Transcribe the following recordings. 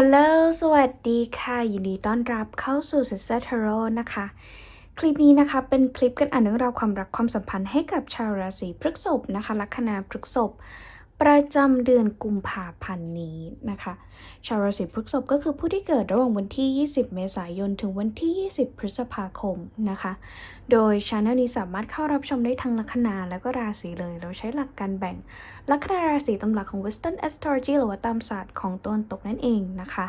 ฮัลโหล สวัสดีค่ะ ยินดีต้อนรับเข้าสู่ Sister Tarot นะคะ คลิปนี้นะคะ เป็นคลิปกันอ่านเรื่องราวความรักความสัมพันธ์ให้กับชาวราศีพฤษภนะคะ ลัคนาพฤษภ ประจำเดือนกุมภาพันธ์นี้นะคะ ชาวราศีพฤษภก็คือผู้ที่เกิดระหว่างวันที่ 20 เมษายน ถึงวันที่ 20 พฤษภาคมนะคะ โดยช anel นี้สามารถเข้ารับชมได้ทั้งลัคนาและก็ราศีเลย เราใช้หลักการแบ่ง ลัคนาราศีตามหลักของ Western Astrology หรือว่าตามศาสตร์ของตะวันตกนั่นเองนะคะ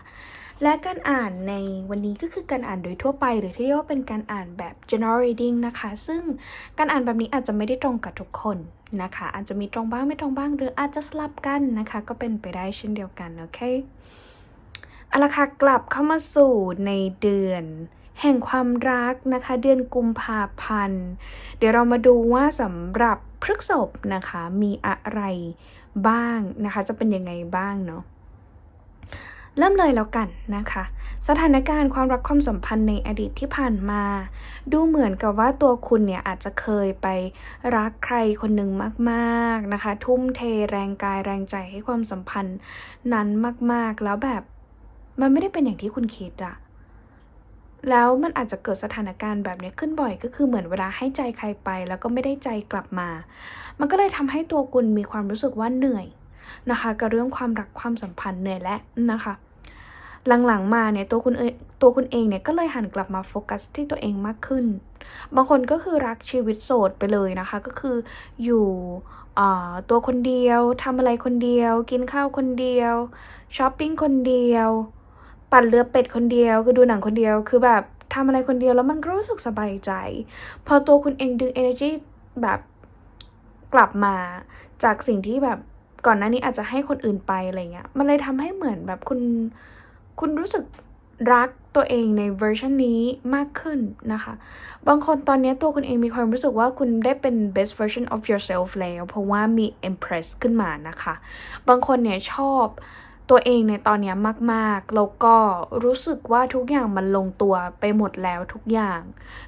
และการอ่านในวันนี้ก็คือการอ่านโดยทั่วไป หรือที่เรียกว่าเป็นการอ่านแบบ general reading นะคะ ซึ่งการอ่านแบบนี้อาจจะไม่ได้ตรงกับทุกคน นะคะ อาจจะมีตรงบ้างไม่ตรงบ้าง หรืออาจจะสลับกันนะคะ ก็เป็นไปได้เช่นเดียวกัน โอเคเอาละค่ะกลับเข้ามาสู่ในเดือนแห่งความรักนะคะ เดือนกุมภาพันธ์ เดี๋ยวเรามาดูว่าสำหรับพฤกษภนะคะมีอะไรบ้างนะคะ จะเป็นยังไงบ้างเนาะ เริ่มเลยแล้วกันนะคะ สถานการณ์ความรักความสัมพันธ์ในอดีตที่ผ่านมา ดูเหมือนกับว่าตัวคุณเนี่ยอาจจะเคยไปรักใครคนหนึ่งมากๆนะคะ ทุ่มเทแรงกายแรงใจให้ความสัมพันธ์นั้นมากๆ แล้วแบบมันไม่ได้เป็นอย่างที่คุณคิดอะแล้วมันอาจจะเกิดสถานการณ์แบบนี้ขึ้นบ่อย ก็คือเหมือนเวลาให้ใจใครไป แล้วก็ไม่ได้ใจกลับมา มันก็เลยทำให้ตัวคุณมีความรู้สึกว่าเหนื่อยนะคะ กับเรื่องความรักความสัมพันธ์เหนื่อยและนะคะ หลังๆมาเนี่ยตัวคุณเอตัวคุณเองเนี่ยก็เลยหันกลับมาโฟกัสที่ตัวเองมากขึ้น บางคนก็คือรักชีวิตโสดไปเลยนะคะ ก็คืออยู่ตัวคนเดียวทำอะไรคนเดียว กินข้าวคนเดียวช้อปปิ้งคนเดียว ปั่นเรือเป็ดคนเดียว คือดูหนังคนเดียว คือแบบทำอะไรคนเดียวแล้วมันก็รู้สึกสบายใจ พอตัวคุณเองดึง energy แบบกลับมาจากสิ่งที่แบบก่อนหน้านี้อาจจะให้คนอื่นไปอะไรเงี้ย มันเลยทำให้เหมือนแบบคุณ คุณรู้สึกรักตัวเองในเวอร์ชันนี้มากขึ้นนะคะ บางคนตอนนี้ตัวคุณเองมีความรู้สึกว่าคุณได้เป็น best version of yourself แล้ว เพราะว่ามี impress ขึ้นมานะคะ บางคนเนี่ยชอบ ตัวเองในตอนนี้มากๆ แล้วก็รู้สึกว่าทุกอย่างมันลงตัวไปหมดแล้วทุกอย่าง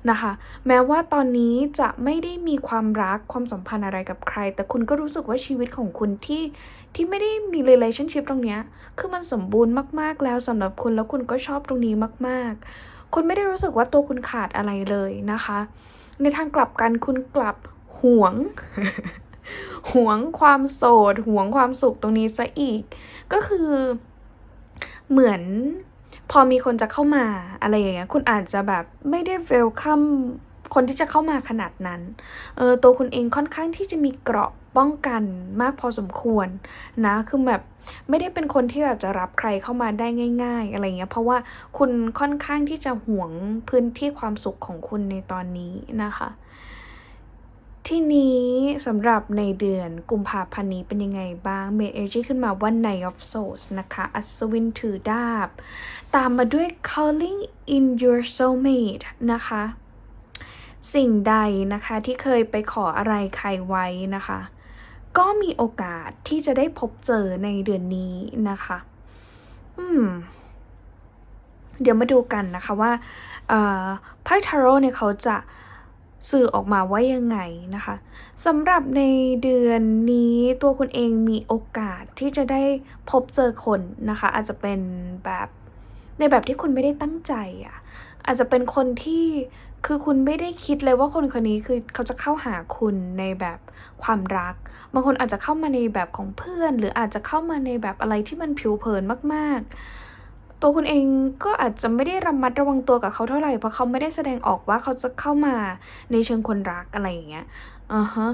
นะคะ แม้ว่าตอนนี้จะไม่ได้มีความรักความสัมพันธ์อะไรกับใคร แต่คุณก็รู้สึกว่าชีวิตของคุณที่ที่ไม่ได้มี relationship ตรงนี้ คือมันสมบูรณ์มากๆแล้วสำหรับคุณแล้วคุณก็ชอบตรงนี้มาก ๆ คุณไม่ได้รู้สึกว่าตัวคุณขาดอะไรเลยนะคะ ในทางกลับกันคุณกลับหวง หวงความโสดหวงความสุขตรงนี้ซะอีก ก็คือ เหมือนพอมีคนจะเข้ามาอะไรอย่างเงี้ยคุณอาจจะแบบไม่ได้เวลคัมคนที่จะเข้ามาขนาดนั้น เออตัวคุณเองค่อนข้างที่จะมีเกราะป้องกันมากพอสมควรนะ คือแบบไม่ได้เป็นคนที่แบบจะรับใครเข้ามาได้ง่าย ๆ อะไรเงี้ย เพราะว่าคุณค่อนข้างที่จะห่วงพื้นที่ความสุขของคุณในตอนนี้นะคะ ทีนี้สำหรับในเดือนกุมภาพันธ์นี้เป็นยังไงบ้าง เมดเอจีขึ้นมาว่า Night of Swords นะคะ อัศวินถือดาบ ตามมาด้วย calling in your soulmate นะคะ สิ่งใดนะคะที่เคยไปขออะไรใครไว้นะคะ ก็มีโอกาสที่จะได้พบเจอในเดือนนี้นะคะ อืมเดี๋ยวมาดูกันนะคะว่าไพ่ทาโร่เนี่ยเขาจะ สื่อออกมาว่ายังไงนะคะสำหรับในเดือนนี้ตัวคุณเองมีโอกาสที่จะได้พบเจอคนนะคะ อาจจะเป็นแบบในแบบที่คุณไม่ได้ตั้งใจอะ่ะอาจจะเป็นคนที่คือคุณไม่ได้คิดเลยว่าคนคนนี้คือเขาจะเข้าหาคุณในแบบความรัก บางคนอาจจะเข้ามาในแบบของเพื่อน หรืออาจจะเข้ามาในแบบอะไรที่มันผิวเผินมาก ๆ ตัวคุณเองก็อาจจะไม่ได้ระมัดระวังตัวกับเขาเท่าไหร่เพราะเขาไม่ได้แสดงออกว่าเขาจะเข้ามาในเชิงคนรักอะไรอย่างเงี้ยอ่าฮะ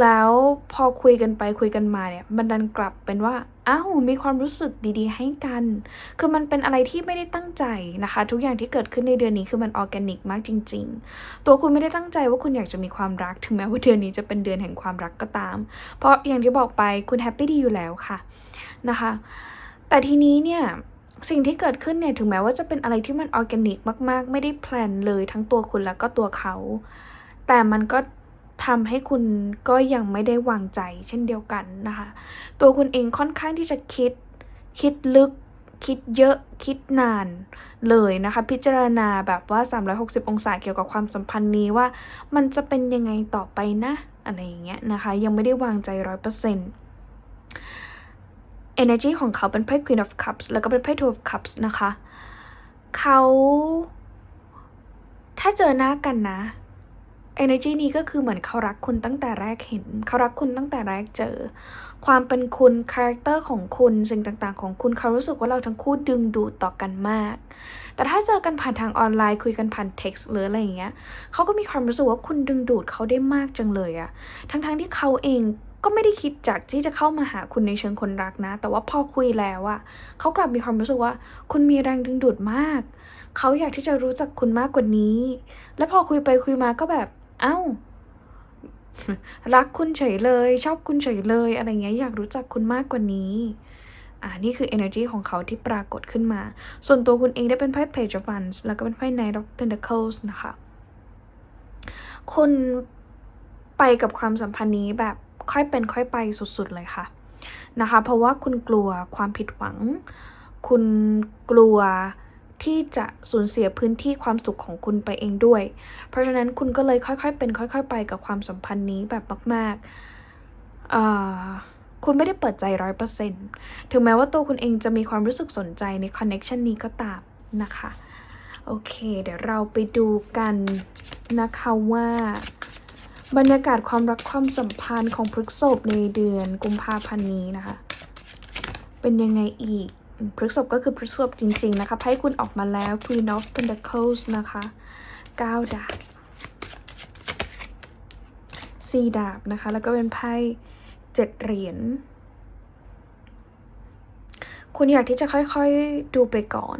แล้วพอคุยกันไปคุยกันมาเนี่ยมันดันกลับเป็นว่าอ้าวมีความรู้สึกดีๆ ให้กัน คือมันเป็นอะไรที่ไม่ได้ตั้งใจนะคะ ทุกอย่างที่เกิดขึ้นในเดือนนี้คือมันออร์แกนิกมากจริง ๆ ตัวคุณไม่ได้ตั้งใจว่าคุณอยากจะมีความรัก ถึงแม้ว่าเดือนนี้จะเป็นเดือนแห่งความรักก็ตาม เพราะอย่างที่บอกไปคุณแฮปปี้ดีอยู่แล้วค่ะนะคะ แต่ทีนี้เนี่ย สิ่งที่เกิดขึ้นเนี่ยถึงแม้ว่าจะเป็นอะไรที่มันออร์แกนิกมาก ๆ ไม่ได้แพลนเลยทั้งตัวคุณแล้วก็ตัวเขา แต่มันก็ทำให้คุณก็ยังไม่ได้วางใจเช่นเดียวกันนะคะ ตัวคุณเองค่อนข้างที่จะคิด คิดลึก คิดเยอะ คิดนานเลยนะคะ พิจารณาแบบว่า 360 องศาเกี่ยวกับความสัมพันธ์นี้ว่า มันจะเป็นยังไงต่อไปนะ อะไรอย่างเงี้ยนะคะ ยังไม่ได้วางใจร้อยเปอร์เซ็นต์ energy ของเขาเป็นไพ่ queen of cups แล้วก็เป็นไพ่ two of cups นะคะ เขา ถ้าเจอหน้ากันนะ energy นี้ก็คือเหมือนเขารักคุณตั้งแต่แรกเห็น เขารักคุณตั้งแต่แรกเจอ ความเป็นคุณ คาแรคเตอร์ของคุณ สิ่งต่างๆ ของคุณ เขารู้สึกว่าเราทั้งคู่ดึงดูดต่อกันมาก แต่ถ้าเจอกันผ่านทางออนไลน์ คุยกันผ่าน text หรืออะไรอย่างเงี้ย เขาก็มีความรู้สึกว่าคุณดึงดูดเขาได้มากจังเลยอะทั้งๆที่เขาเอง ก็ไม่ได้คิดจากที่จะเข้ามาหาคุณในเชิงคนรักนะ แต่ว่าพอคุยแล้วอะเขากลับมีความรู้สึกว่า คุณมีแรงดึงดูดมาก เขาอยากที่จะรู้จักคุณมากกว่านี้ และพอคุยไปคุยมาก็แบบ เอ้า รักคุณเฉยเลย ชอบคุณเฉยเลย อะไรเงี้ยอยากรู้จักคุณมากกว่านี้อ่านี่คือ energy ของเขาที่ปรากฏขึ้นมา ส่วนตัวคุณเองได้เป็นไพ่ page of wands แล้วก็เป็นไพ่ knight of pentacles นะคะ คุณไปกับความสัมพันธ์นี้แบบ ค่อยเป็นค่อยไปสุดๆเลยค่ะนะคะ เพราะว่าคุณกลัวความผิดหวัง คุณกลัวที่จะสูญเสียพื้นที่ความสุขของคุณไปเองด้วย เพราะฉะนั้นคุณก็เลยค่อยๆเป็นค่อย ๆ ไปกับความสัมพันธ์นี้แบบมากๆคุณไม่ได้เปิดใจร้อยเปอร์เซ็นต์ถึงแม้ว่าตัวคุณเองจะมีความรู้สึกสนใจในคอนเน็ชันนี้ก็ตามนะคะ โอเค เดี๋ยวเราไปดูกันนะคะว่า บรรยากาศความรักความสัมพันธ์ของพฤกษภในเดือนกุมภาพันธ์นี้นะคะ เป็นยังไงอีกพฤษภก็คือพฤษภจริง ๆ นะคะไพ่คุณออกมาแล้ว Queen of Pentacles นะคะ9ดาบ4ดาบนะคะ แล้วก็เป็นไพ่7เหรียญคุณอยากที่จะค่อยๆดูไปก่อน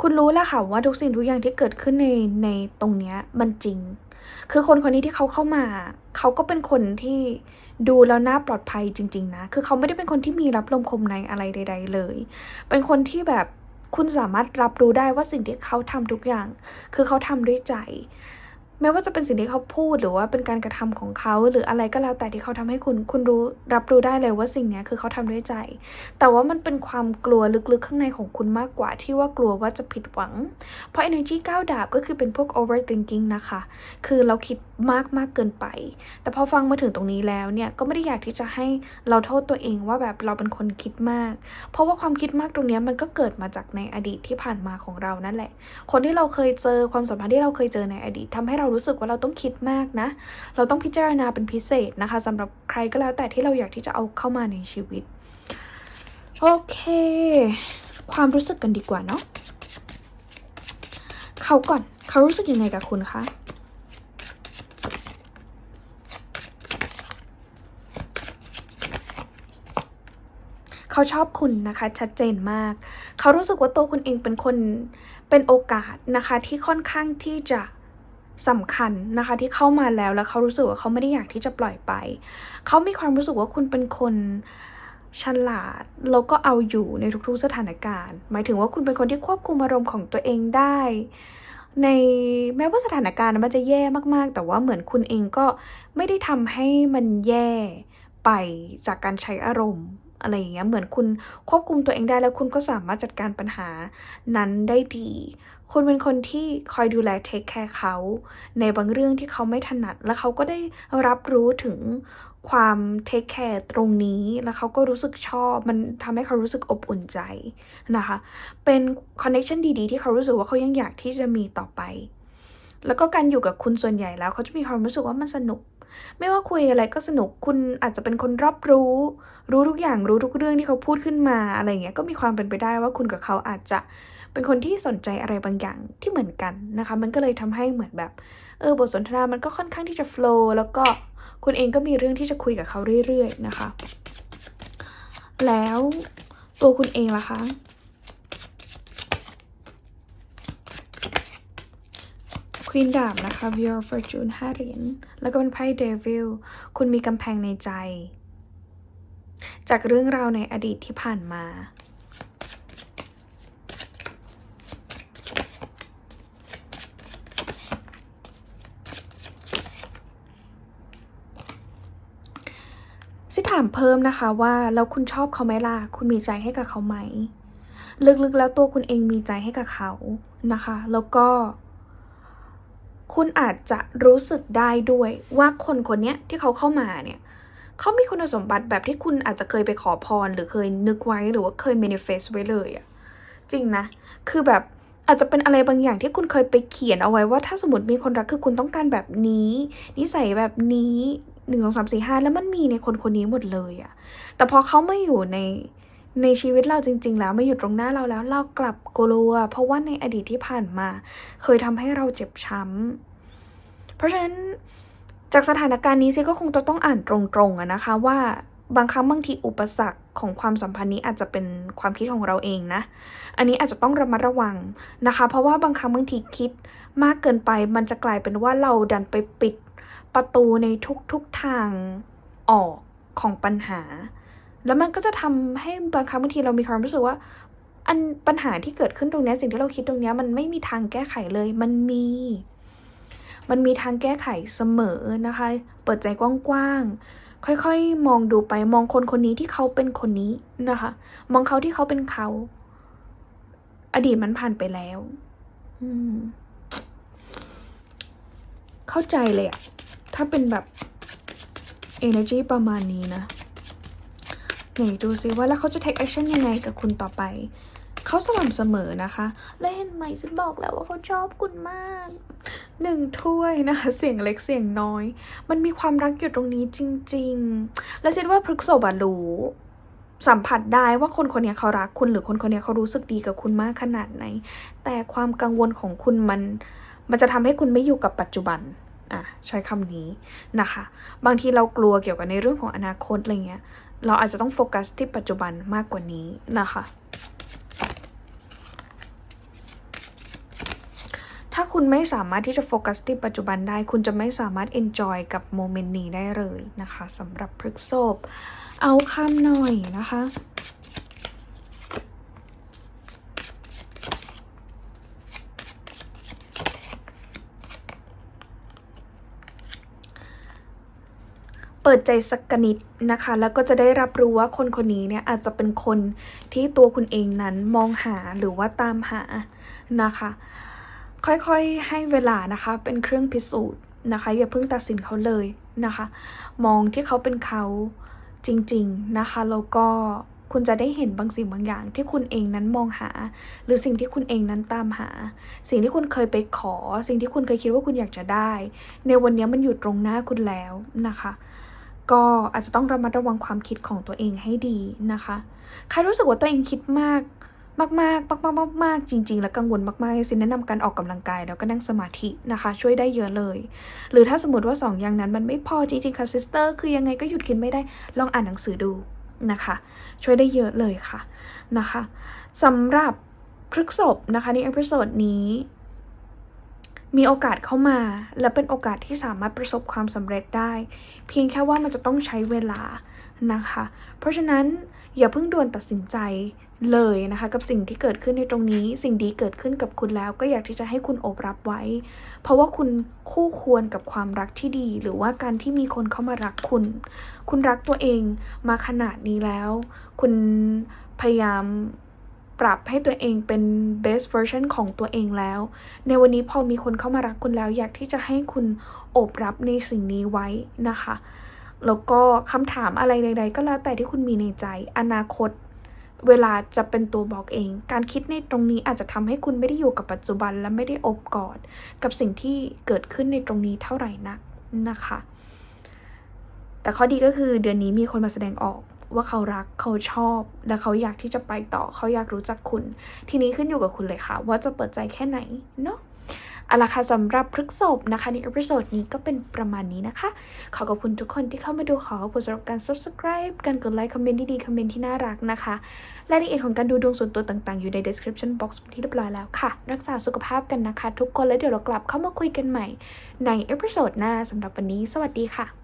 คุณรู้แล้วค่ะว่าทุกสิ่งทุกอย่างที่เกิดขึ้นในในตรงเนี้ยมันจริง คือคนคนนี้ที่เขาเข้ามา เขาก็เป็นคนที่ดูแล้วน่าปลอดภัยจริง ๆ นะ คือเขาไม่ได้เป็นคนที่มีรับลมคมในอะไรใด ๆ เลย เป็นคนที่แบบคุณสามารถรับรู้ได้ว่าสิ่งที่เขาทำทุกอย่าง คือเขาทำด้วยใจ ไม่ว่าจะเป็นสิ่งที่เขาพูดหรือว่าเป็นการกระทำของเขา หรืออะไรก็แล้วแต่ที่เขาทำให้คุณคุณรู้รับรู้ได้เลยว่าสิ่งนี้คือเขาทำด้วยใจ แต่ว่ามันเป็นความกลัวลึกๆข้างในของคุณมากกว่าที่ว่ากลัวว่าจะผิดหวัง เพราะ energy 9 ดาบก็คือเป็นพวก overthinking นะคะ คือเราคิดมากมากเกินไป แต่พอฟังมาถึงตรงนี้แล้วเนี่ยก็ไม่ได้อยากที่จะให้เราโทษตัวเองว่าแบบเราเป็นคนคิดมาก เพราะว่าความคิดมากตรงนี้มันก็เกิดมาจากในอดีตที่ผ่านมาของเรานั่นแหละ คนที่เราเคยเจอความสัมพันธ์ที่เราเคยเจอในอดีตทำให้เรารู้สึกว่าเราต้องคิดมากนะ เราต้องพิจารณาเป็นพิเศษนะคะสำหรับใครก็แล้วแต่ที่เราอยากที่จะเอาเข้ามาในชีวิต โอเค ความรู้สึกกันดีกว่าเนาะเขาก่อนเขารู้สึกยังไงกับคุณคะเขาชอบคุณนะคะชัดเจนมาก เขารู้สึกว่าตัวคุณเองเป็นคนเป็นโอกาสนะคะที่ค่อนข้างที่จะ สำคัญนะคะที่เข้ามาแล้วแล้วเขารู้สึกว่าเขาไม่ได้อยากที่จะปล่อยไป เขามีความรู้สึกว่าคุณเป็นคนฉลาดแล้วก็เอาอยู่ในทุกๆสถานการณ์ หมายถึงว่าคุณเป็นคนที่ควบคุมอารมณ์ของตัวเองได้ ในแม้ว่าสถานการณ์มันจะแย่มากๆ แต่ว่าเหมือนคุณเองก็ไม่ได้ทำให้มันแย่ไปจากการใช้อารมณ์อะไรอย่างเงี้ยเหมือนคุณควบคุมตัวเองได้แล้วคุณก็สามารถจัดการปัญหานั้นได้ดี คุณเป็นคนที่คอยดูแลเทคแคร์เขา ในบางเรื่องที่เขาไม่ถนัด แล้วเขาก็ได้รับรู้ถึงความเทคแคร์ตรงนี้ แล้วเขาก็รู้สึกชอบ มันทำให้เขารู้สึกอบอุ่นใจนะคะ เป็นคอนเน t ชันดีๆ ที่เขารู้สึกว่าเขายังอยากที่จะมีต่อไป แล้วก็การอยู่กับคุณส่วนใหญ่แล้ว เขาจะมีความรู้สึกว่ามันสนุก ไม่ว่าคุยอะไรก็สนุก คุณอาจจะเป็นคนรอบรู้ รู้ทุกอย่าง รู้ทุกเรื่องที่เขาพูดขึ้นมา อะไรเงี้ย ก็มีความเป็นไปได้ว่าคุณกับเขาอาจจะ เป็นคนที่สนใจอะไรบางอย่างที่เหมือนกันนะคะ มันก็เลยทำให้เหมือนแบบ เออบทสนทนามันก็ค่อนข้างที่จะโฟล์แล้วก็คุณเองก็มีเรื่องที่จะคุยกับเขาเรื่อยๆนะคะ แล้วตัวคุณเองล่ะคะควีนดาบนะคะ Wheel of Fortune ห้าเหรียญ แล้วก็เป็นไพ่ Devil คุณมีกำแพงในใจ จากเรื่องราวในอดีตที่ผ่านมา ถามเพิ่มนะคะว่าแล้วคุณชอบเขาไหมล่ะ คุณมีใจให้กับเขาไหม ลึกๆแล้วตัวคุณเองมีใจให้กับเขานะคะ แล้วก็ คุณอาจจะรู้สึกได้ด้วยว่าคนคนนี้ที่เขาเข้ามาเนี่ยเขามีคุณสมบัติแบบที่คุณอาจจะเคยไปขอพร หรือเคยนึกไว้หรือว่าเคย manifest ไว้เลยอะจริงนะ คือแบบอาจจะเป็นอะไรบางอย่างที่คุณเคยไปเขียนเอาไว้ว่าถ้าสมมติมีคนรักคือคุณต้องการแบบนี้ นิสัยแบบนี้ หนึ่งสองสามสี่ห้าแล้วมันมีในคนคนนี้หมดเลยอะแต่พอเขาไม่อยู่ในในชีวิตเราจริง ๆ แล้วมาอยู่ตรงหน้าเราแล้ว เรากลับกลัว เพราะว่าในอดีตที่ผ่านมา เคยทำให้เราเจ็บช้ำเพราะฉะนั้นจากสถานการณ์นี้ซิก็คงจะต้องอ่านตรงๆอะนะคะว่าบางครั้งบางทีอุปสรรคของความสัมพันธ์นี้อาจจะเป็นความคิดของเราเองนะ อันนี้อาจจะต้องระมัดระวังนะคะ เพราะว่าบางครั้งบางทีคิดมากเกินไป มันจะกลายเป็นว่าเราดันไปปิด ประตูในทุกๆทางออกของปัญหา แล้วมันก็จะทำให้บางครั้งบางทีเรามีความรู้สึกว่า อันปัญหาที่เกิดขึ้นตรงนี้สิ่งที่เราคิดตรงนี้มันไม่มีทางแก้ไขเลย มันมี มันมีทางแก้ไขเสมอนะคะ เปิดใจกว้างๆ ค่อยๆ มองดูไปมองคนคนนี้ที่เขาเป็นคนนี้นะคะ มองเขาที่เขาเป็นเขา อดีตมันผ่านไปแล้ว อืม เข้าใจเลยอะ ถ้าเป็นแบบ energy ประมาณนี้นะไหนดูซิว่าแล้วเขาจะ take action ยังไงกับคุณต่อไป เขาสม่ำเสมอนะคะ และเห็นไหมฉันบอกแล้วว่าเขาชอบคุณมากหนึ่งถ้วยนะคะ เสียงเล็กเสียงน้อย มันมีความรักอยู่ตรงนี้จริง ๆ และเช่นว่าพฤกษบะรู้สัมผัสได้ว่าคนคนนี้เขารักคุณหรือคนคนนี้เขารู้สึกดีกับคุณมากขนาดไหน แต่ความกังวลของคุณมัน มันจะทำให้คุณไม่อยู่กับปัจจุบัน อะใช้คำนี้นะคะ บางทีเรากลัวเกี่ยวกับในเรื่องของอนาคตอะไรเงี้ย เราอาจจะต้องโฟกัสที่ปัจจุบันมากกว่านี้นะคะ ถ้าคุณไม่สามารถที่จะโฟกัสที่ปัจจุบันได้ คุณจะไม่สามารถ enjoy กับโมเมนต์นี้ได้เลยนะคะสำหรับพฤกษบเอาคำหน่อยนะคะ เปิดใจสักกนิดนะคะ แล้วก็จะได้รับรู้ว่าคนคนนี้เนี่ยอาจจะเป็นคนที่ตัวคุณเองนั้นมองหาหรือว่าตามหานะคะ ค่อยๆให้เวลานะคะเป็นเครื่องพิสูจน์นะคะ อย่าเพิ่งตัดสินเขาเลยนะคะ มองที่เขาเป็นเขาจริงๆนะคะแล้วก็คุณจะได้เห็นบางสิ่งบางอย่างที่คุณเองนั้นมองหา หรือสิ่งที่คุณเองนั้นตามหา สิ่งที่คุณเคยไปขอ สิ่งที่คุณเคยคิดว่าคุณอยากจะได้ ในวันนี้มันอยู่ตรงหน้าคุณแล้วนะคะ ก็อาจจะต้องระมัดระวังความคิดของตัวเองให้ดีนะคะ ใครรู้สึกว่าตัวเองคิดมากมากมากมากมากมากจริง ๆ และกังวลมากๆสิแนะนำการออกกำลังกายแล้วก็นั่งสมาธินะคะ ช่วยได้เยอะเลย หรือถ้าสมมติว่าสองอย่างนั้นมันไม่พอจริงๆค่ะซิสเตอร์คือยังไงก็หยุดคิดไม่ได้ลองอ่านหนังสือดูนะคะ ช่วยได้เยอะเลยค่ะนะคะสำหรับพฤกษบนะคะในเอพิโซดนี้ มีโอกาสเข้ามา และเป็นโอกาสที่สามารถประสบความสำเร็จได้ เพียงแค่ว่ามันจะต้องใช้เวลานะคะ เพราะฉะนั้นอย่าเพิ่งด่วนตัดสินใจเลยนะคะ กับสิ่งที่เกิดขึ้นในตรงนี้ สิ่งดีเกิดขึ้นกับคุณแล้ว ก็อยากที่จะให้คุณโอบรับไว้ เพราะว่าคุณคู่ควรกับความรักที่ดี หรือว่าการที่มีคนเข้ามารักคุณ คุณรักตัวเองมาขนาดนี้แล้ว คุณพยายาม ปรับให้ตัวเองเป็น best version ของตัวเองแล้ว ในวันนี้พอมีคนเข้ามารักคุณแล้ว อยากที่จะให้คุณโอบรับในสิ่งนี้ไว้นะคะ แล้วก็คำถามอะไรใด ๆ ก็แล้วแต่ที่คุณมีในใจ อนาคต เวลาจะเป็นตัวบอกเอง การคิดในตรงนี้อาจจะทำให้คุณไม่ได้อยู่กับปัจจุบันและไม่ได้อบกอด กับสิ่งที่เกิดขึ้นในตรงนี้เท่าไหร่นักนะคะ แต่ข้อดีก็คือเดือนนี้มีคนมาแสดงออก ว่าเขารักเขาชอบ และเขาอยากที่จะไปต่อเขาอยากรู้จักคุณ ทีนี้ขึ้นอยู่กับคุณเลยค่ะ ว่าจะเปิดใจแค่ไหนเนาะเอาละค่ะสำหรับพฤกษบนะคะในเอพิโซดนี้ก็เป็นประมาณนี้นะคะ ขอขอบคุณทุกคนที่เข้ามาดูขอขอบคุณสำหรับการ subscribe การกดไลค์คอมเมนต์ดีๆคอมเมนต์ที่น่ารักนะคะรายละเอียดของการดูดวงส่วนตัวต่างๆ อยู่ใน description box ที่เรียบร้อยแล้วค่ะ รักษาสุขภาพกันนะคะ ทุกคนแล้วเดี๋ยวเรากลับเข้ามาคุยกันใหม่ ในเอพิโซดหน้าสำหรับวันนี้ สวัสดีค่ะ